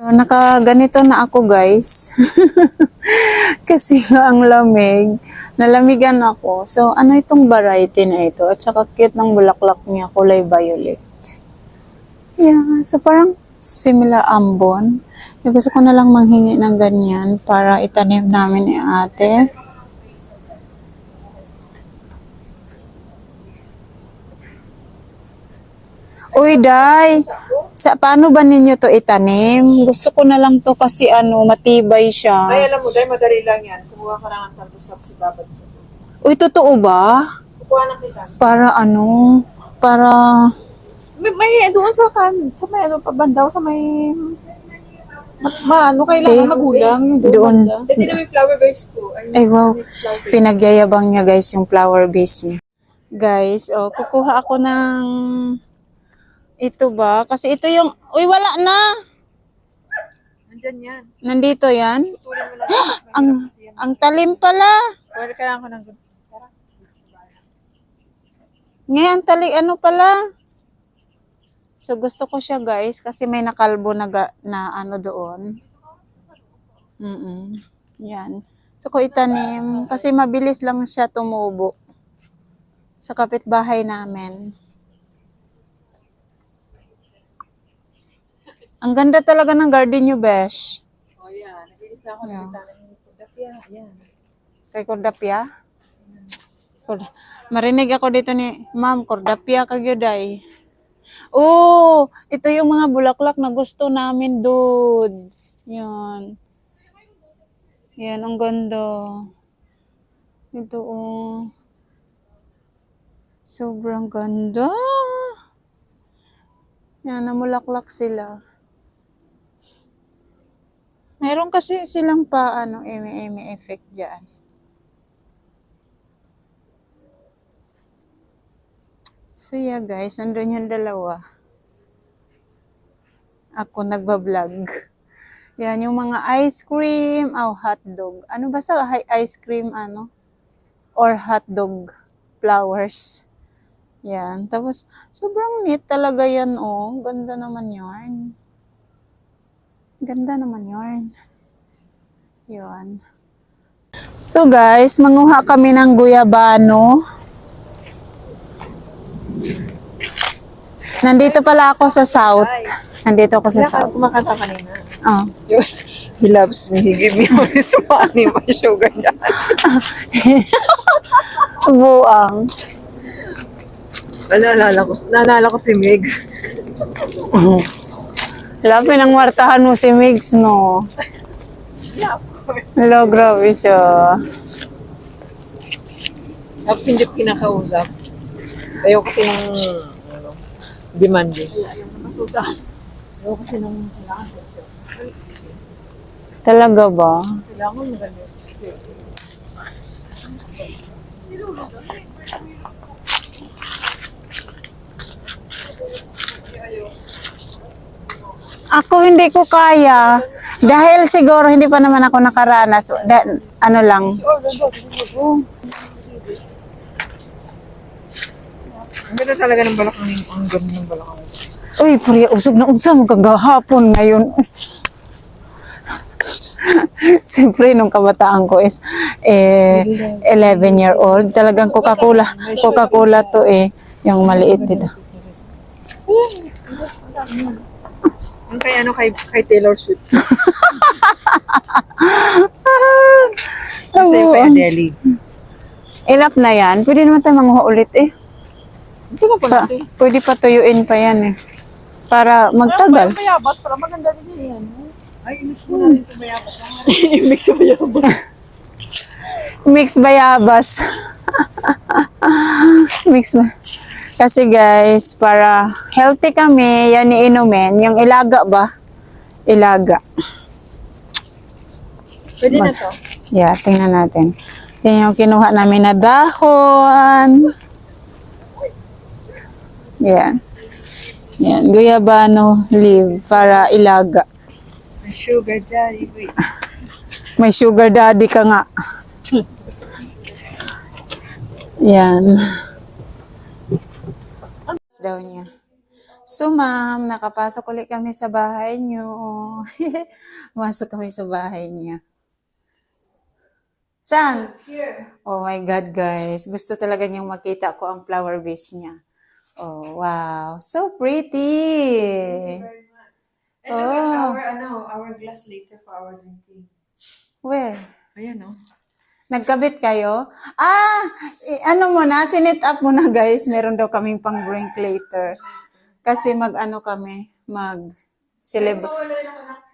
So, nakaganito na ako guys. Kasi nga ang lamig. Nalamigan ako. So, ano itong variety na ito? At saka cute ng bulaklak niya, kulay violet. Yeah, so parang similar ambon. Yung gusto ko na lang manghingi ng ganyan para itanim namin ni ate. Uy, Day, sa paano ba ninyo to itanim? Gusto ko na lang to kasi ano, matibay Ay, siya. alam mo, dahil madali lang yan. Kumuha ka lang ng talbos sa babad ko. Uy, totoo ba? Kukuha na kita. Para ano, para May, may doon sa kan, sa may ano pa bandaw, sa may ma, ma- ano kailangan Okay. magulang yung doon. Doon. Dati na may flower base ko. Ay, Ay, wow. Pinagyayabang niya guys yung flower base niya. Guys, oh, kukuha ako ng ito ba? Kasi ito yung, uy, wala na. Nandyan yan. Nandito yan. Ang, ang talim pala. Pwede kailangan ko ng Ngayon, tali, ano pala? So, gusto ko siya guys kasi may nakalbo na, ga- na ano doon. Mm Yan. So, ko itanim kasi mabilis lang siya tumubo sa kapitbahay namin. Ang ganda talaga ng garden nyo, Besh. Oh, yan. Nagilis na ako Yeah. ng kita ng Dapya. Yan. Kay Cordapia? Cord- Marinig ako dito ni Ma'am, Cordapia kagyuday. Oh, ito yung mga bulaklak na gusto namin, dude. Yan. Yan, ang ganda. Ito, oh. Sobrang ganda. Yan, namulaklak sila. Meron kasi silang pa, ano, eme-eme effect dyan. So yeah guys, nandun yung dalawa. Ako nagbablog. Yan, yung mga ice cream, oh, hot dog. Ano ba sa ice cream, ano? Or hot dog flowers. Yan. Tapos, sobrang neat talaga yan, oh. Ganda naman yarn. Ganda naman yarn. Yan. So guys, manguha kami ng guyabano. Nandito pala ako sa south. Nandito ako sa Kaya south. kumakanta kanina. Oh. He loves me, he give me all his money, my sugar daddy. Buang. Naalala ko, naalala ko si Migs. Wala, pinangwartahan mo si Migs, no? Hello, grabe siya. Tapos hindi ko kinakausap. Ayaw kasi ng ano, demanding. Ayaw kasi ng kailangan. Talaga ba? Kailangan mo ganyan. Ako hindi ko kaya. Dahil siguro hindi pa naman ako nakaranas. Da- ano lang. Ang ganda talaga ng balakang ang ganda ng balakang. Uy, puri, usog na unsa mo kagahapon ngayon. Siyempre, nung kabataan ko is eh, 11 year old. Talagang Coca-Cola. Coca-Cola to eh. Yung maliit dito. Ang kay ano kay, kay Taylor Swift. Kasi kay Adele. Enough na yan. Pwede naman tayo manguha ulit eh. Hindi ko Pa, pwede pa tuyuin pa yan eh. Para magtagal. Mayabas, para maganda din yan. Ay, mix mo na rin ito mayabas. mix mo mayabas. Mix bayabas. Mix ba? Kasi guys, para healthy kami, yan iinumin. Yung ilaga ba? Ilaga. Pwede na to. Yeah, tingnan natin. Yan yung kinuha namin na dahon. Yan. Yan, guyabano leaf para ilaga. May sugar daddy. Wait. May sugar daddy ka nga. Yan. Daw niya. So, ma'am, nakapasok ulit kami sa bahay niyo. Masok kami sa bahay niya. Saan? Oh my God, guys. Gusto talaga niyang makita ko ang flower vase niya. Oh, wow. So pretty. And look at Oh. our, ano, our glass later for our drinking. Where? Ayan, oh. Nagkabit kayo? Ah, eh, ano mo na, sinit up mo na guys. Meron daw kaming pang drink later. Kasi mag-ano kami, mag celebrate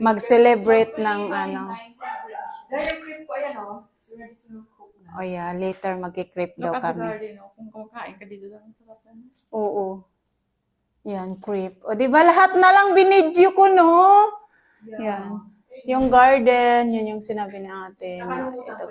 mag-celebrate ng ano. Dahil ko, ayan, oh. So, ready to cook na. O yeah, later magki-crepe daw kami. oh. Kung kumakain ka dito lang. Na. Oo. Yan, crepe. O, di ba lahat na lang binidyo ko, no? Yan. Yung garden, yun yung sinabi ni ate. Ito.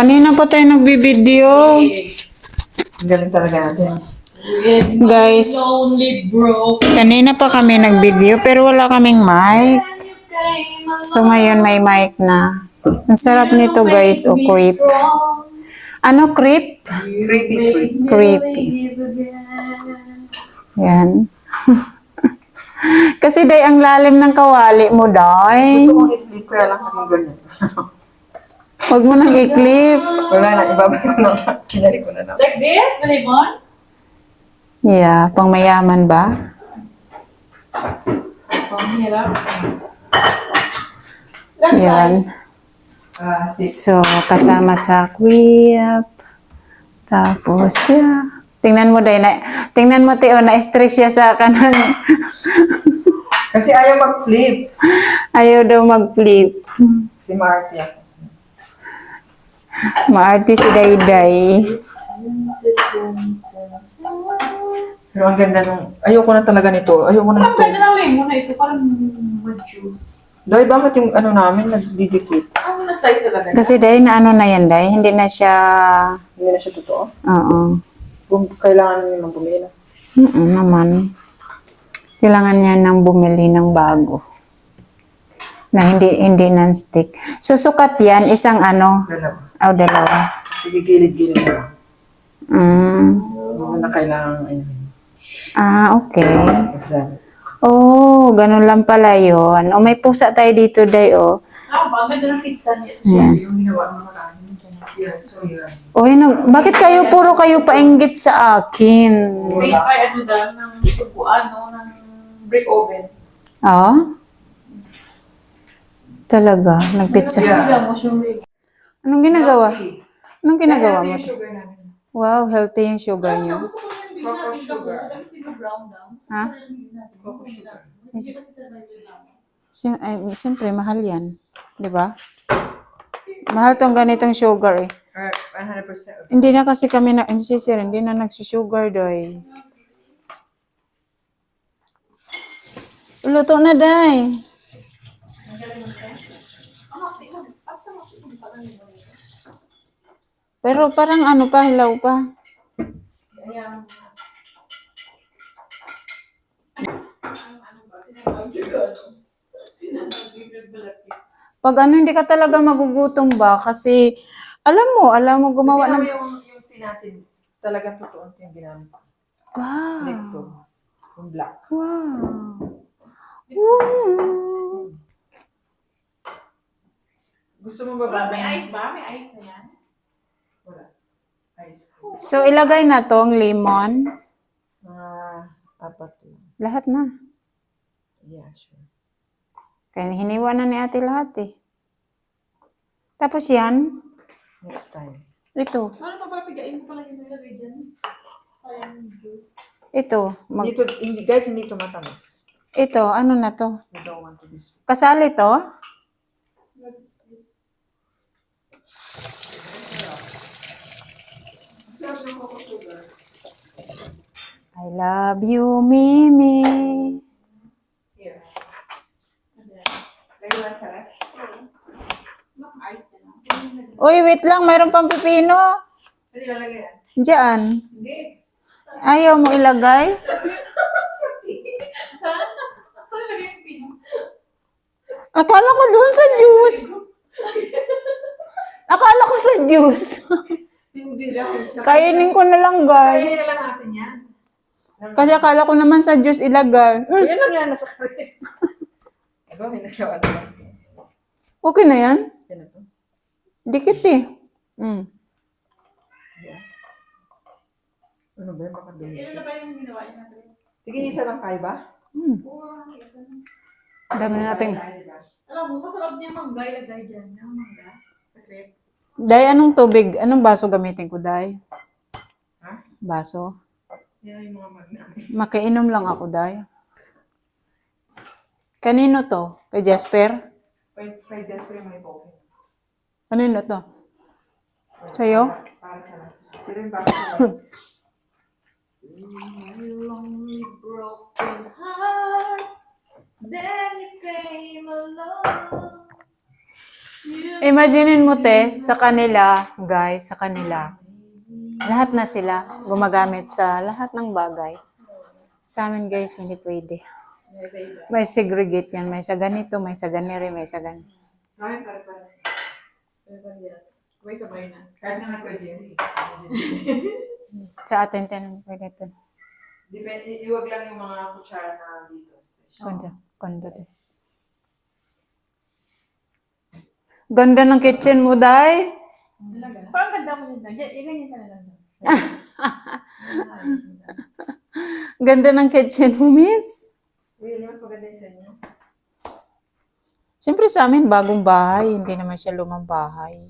Kanina pa tayo nagbibideo. Ang galing talaga natin. Guys, Lonely bro. kanina pa kami nagbideo pero wala kaming mic. So ngayon may mic na. Ang sarap nito guys, o creep. Ano creep? Creepy creep. Creepy. Yan. Kasi day ang lalim ng kawali mo, day. Gusto kong i-flip kaya lang kami ganyan. Huwag mo nang i-clip. Wala na, ibabalik ko na. Ko na lang. Like this, the lemon? Yeah, pang mayaman ba? Ang hirap. Yan. Ah. So, kasama sa Quip. Tapos, yeah. Tingnan mo, day, na, tingnan mo, Teo, na-stress siya sa kanan. Kasi ayaw mag-flip. Ayaw daw mag-flip. Si Marty ako. Maarte si Dayday. Pero ang ganda nung... Ayoko na talaga nito. Ayoko na Ang nito. ganda ng lemon na ito, parang ma-juice. Dahil bakit yung ano namin nagdidikit? Ang na-slice talaga. Kasi, Day, na ano na yan, Day? Hindi na siya... Hindi na siya totoo. Oo. Kung kailangan niyo nang bumili na. Mm naman. Kailangan niya nang bumili ng bago. Na hindi hindi non-stick. Susukat yan, isang ano, Dalawa. O dalawa. Sige, gilid-gilid na lang. Mm. Mga na kailangan ayun. Ah, okay. Oh, ganun lang pala yun. O may pusa tayo dito, Day, oh. Ah, ganda ng pizza niya. Yan. Yung ginawa ng marami. Oy, nag, bakit kayo puro kayo painggit sa akin? Made by ano daw, ng tubo, ano, ng brick oven. Oh? Talaga, nagpizza. Yeah. Anong ginagawa? Healthy. Anong ginagawa mo? Healthy yung sugar namin. Wow, healthy yung sugar niyo. Gusto ko lang bigla Cocoa ng sugar. brown daw. Gusto ko Ha? natin. Cocoa sugar. Hindi kasi. Sim- ay, siyempre, mahal yan. Di ba? Mahal tong ganitong sugar eh. Or 100%. Hindi na kasi kami na, hindi si sir, hindi na nagsusugar doy. Luto na day. Pero parang ano pa, hilaw pa. Pag ano, hindi ka talaga magugutom ba? Kasi, alam mo, alam mo gumawa ng... yung, yung tinatin, talagang totoo yung ginamit. Wow! Ito. Yung black. Wow! Wow! Gusto mo ba ba? May ice ba? May ice na yan? Wala. Ice cream. So, ilagay na tong lemon. Mga apat lang. Lahat na. Yeah, sure. Kaya hiniwa na ni ate lahat eh. Tapos yan, Next time. ito, Ano pa pala pigain ko pala yung nilagay dyan? Sayang juice. ito, mag, Hindi to, hindi, guys, hindi to matamis. ito, ano na to? We don't want to be sweet. Kasali to? This? I love you, Mimi. Here. Lang. Uy, wait lang, mayroon pang pipino. Diyan. Ayaw mo ilagay? Akala ko doon sa juice. Akala ko sa juice. Hindi. Kainin ko na lang, guys. Kainin na lang natin yan. Kasi akala ko naman sa juice ilagay. Mm, Yan lang yan, nasa karin. Ego, may nagawa na lang. Okay na yan? Yan na to. Dikit eh. Mm. Yeah. Ano ba yun? Baka dumi. Ilan na ba yung ginawa niya natin? Sige, isa lang tayo ba? Mm. Oo, isa na. Dami na natin. Alam mo, masarap niya mangga ilagay dyan. Yung mangga. Sa crepe. Day, anong tubig? Anong baso gamitin ko, Day? Ha? Baso? Makainom lang ako, Day. Kanino to? Kay Jasper? Pwede, pwede, pwede may poke. Kanino to? Sa'yo? Para sa lang. Pero yung My lonely broken heart. Then you came along. Imaginin mo, te, sa kanila, guys, sa kanila, lahat na sila gumagamit sa lahat ng bagay. Sa amin, guys, hindi pwede. May. May segregate yan. May sa ganito, may sa ganiri, may sa ganito. Else. Sabay-sabay na. Kahit naman pwede. Sa atin, tinanong pwede ito. Depende, iwag lang yung mga kutsara na dito. Kondo, kondo din. Ganda ng kitchen mo, Day. Talaga. Parang ganda mo yun. Ka na lang. Ganda ng kitchen mo, miss. Yun yung mas maganda yung sa inyo. Siyempre sa amin, bagong bahay. Hindi naman siya lumang bahay.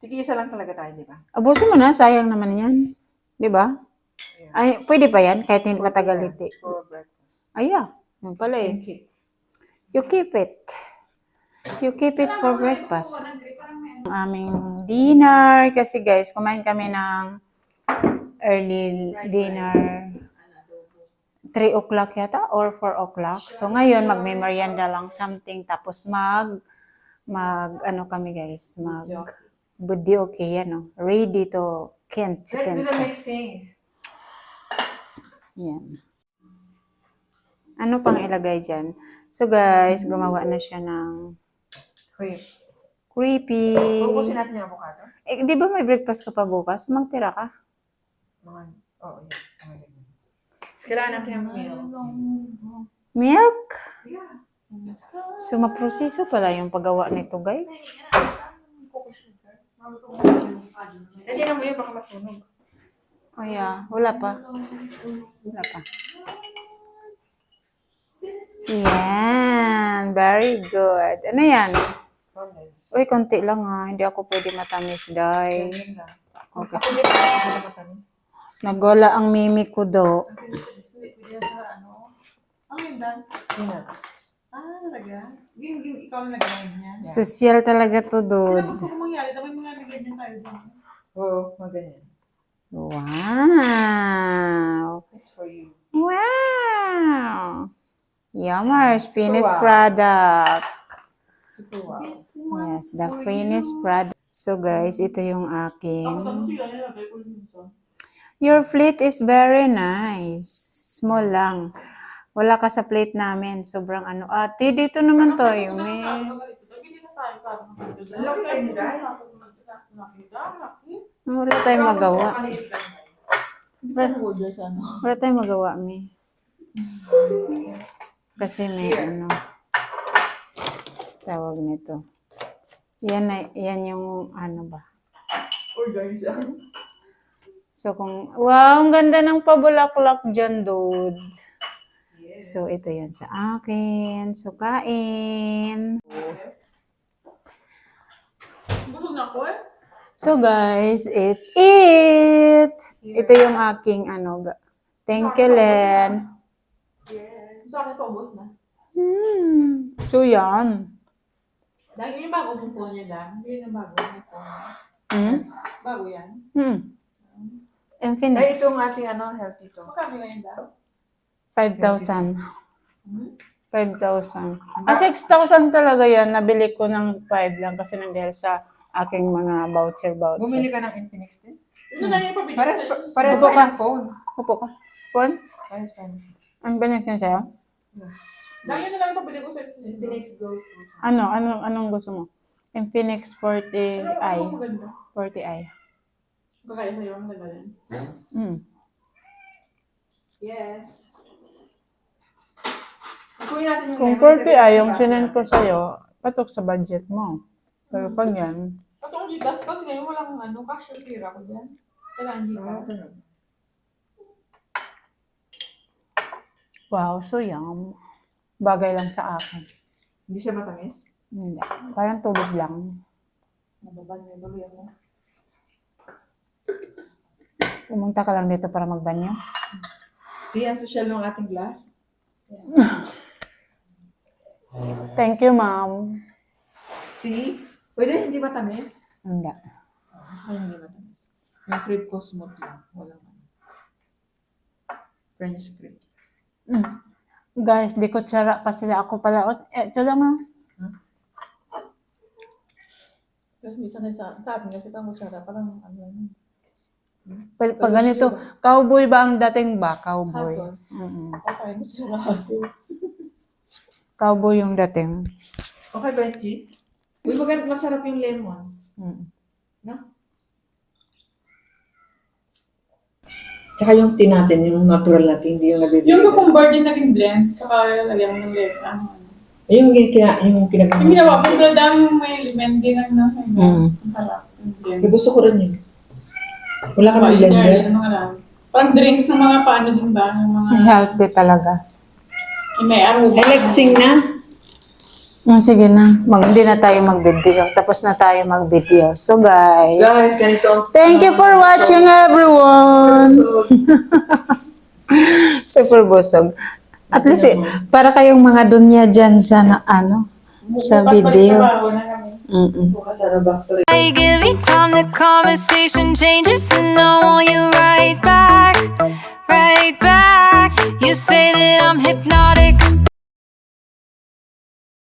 Sige, isa lang talaga tayo, di ba? Abusin mo na, sayang naman yan. Di ba? Ayan. Ay, pwede pa yan, kahit hindi matagal hindi. For breakfast. Ay, yeah. Yun pala eh. You keep it. You keep it for breakfast. Ang aming dinner. Kasi guys, kumain kami ng early dinner. 3 o'clock yata or 4 o'clock. So ngayon, magme-merienda lang something. Tapos mag, mag, ano kami guys, mag, budi okay, ano, ready to Kent. Let's do Kent. the mixing. Yan. Ano pang ilagay dyan? So guys, gumawa na siya ng Wait. creepy. Pupusin natin yung avocado. Eh, di ba may breakfast ka pa bukas? Magtira ka. Mga, oo, oh, ganyan. Tapos kailangan natin yung milk. Milk? Yeah. So, maproseso pala yung paggawa nito, guys. Hindi na mo yun, baka masunog. Oh, yeah. Wala pa. Wala pa. Yan. Very good. Ano yan? Condensed. Uy, konti lang ha. Hindi ako pwede matamis, day. Okay. Ako din, ako din matamis. Nagwala ang mimi ko do. Ano. Ano yun, Dan? Peanuts. Ah, talaga? Ging, ging, ikaw na nag-ride niya. Social talaga to, Ano dude. gusto ko mangyari? Dapat mga nag-ride din tayo doon. Oo, maganyan. Wow. It's for you. Wow. Yummers, finished wow. product. Super wow. Yes, Yes, the finished product. So guys, ito yung sa. Your plate is very nice. Small lang. Wala ka sa plate namin. Sobrang ano. Ate, dito naman may. Sa inyo, guys. Wala tayong magawa. Wala tayong magawa, may. Kasi may ano. Tawag nito. Yan, na, yan yung ano ba. Siya. So kung, wow, ang ganda ng pabulaklak dyan, dude. So ito yan sa akin. So kain. Busog na ako eh. So guys, it it. Ito yung aking ano. Thank you, Len. Sa akin na. Hmm. So yan. Dahil yung bago mong phone niya, Dan. Yun yung bago mong phone. Hmm? Bago yan. Hmm. Ay, Infinite. ito ang ating ano, healthy to. Magkano ngayon, Dan? 5,000. 5,000. Ah, 6,000 talaga yan. Nabili ko ng 5 lang kasi nandiyan sa aking mga voucher-voucher. Bumili ka ng Infinix din? Ito na yung pabili Pares, pares Upo tayo ka. ng phone. Upo ka. Pon? Pares tayo. Ang binigyan sa'yo? Dahil yun na lang yung pabili ko sa Infinix Go. Ano? Ano? Anong gusto mo? Infinix 40i. Ano maganda? 40i. Kagaya sa'yo, ang maganda yan. Mm. Yes. Yung Kung lemon, 40i, sabi yung ko sa sinend ko sa'yo, patok sa budget mo. Pero pag yan, Patong Gcash kasi ngayon walang ano, cash yung tira ko dyan. Kailangan Gcash. wow, so yum. Bagay lang sa akin. Hindi siya matamis? Hindi. Parang tubig lang. Nababal niya tuloy ako. Pumunta ka lang dito para magbanyo. See, ang social ng ating glass. Thank you, ma'am. See? Pwede hindi matamis? Hindi. Ay, hindi matamis. Yung crepe ko smooth lang. Walang ano. French crepe. Mm. Guys, di ko tsara pa sila. Ako pala. O, Eh, ito lang ah. Kasi hindi sanay sa, sa atin kasi kang kutsara, parang ano lang. Pag, pag ganito, cowboy ba ang dating ba? Cowboy. Kasi ayun kutsara kasi. Cowboy yung dating. Okay, Benji? Uy, maganda, masarap yung lemon. Mm. No? Tsaka yung tea natin, yung natural natin, hindi yung nabibili. Yung cucumber din naging blend, tsaka lagyan mo ng lemon. Yung, kina, yung pinag- Yung ginawa ko, pero dami yung may lemon din ang nasa Mm. Ang sarap. Yung blend. Eh, gusto ko rin yun. Wala ka ng blender? sarap, ano nga lang. Parang drinks ng mga paano din ba? Yung mga Healthy talaga. yung may aroma. Sing na. Mm, sige na. Mag, hindi na tayo mag-video. Tapos na tayo mag-video. So guys, Guys, ganito. thank you for watching everyone. Super busog. At least, eh, para kayong mga dunya dyan sa na, ano, sa video. Mm-mm. You give me time, the conversation changes, and I want you right back, right back. You say that I'm hypnotic,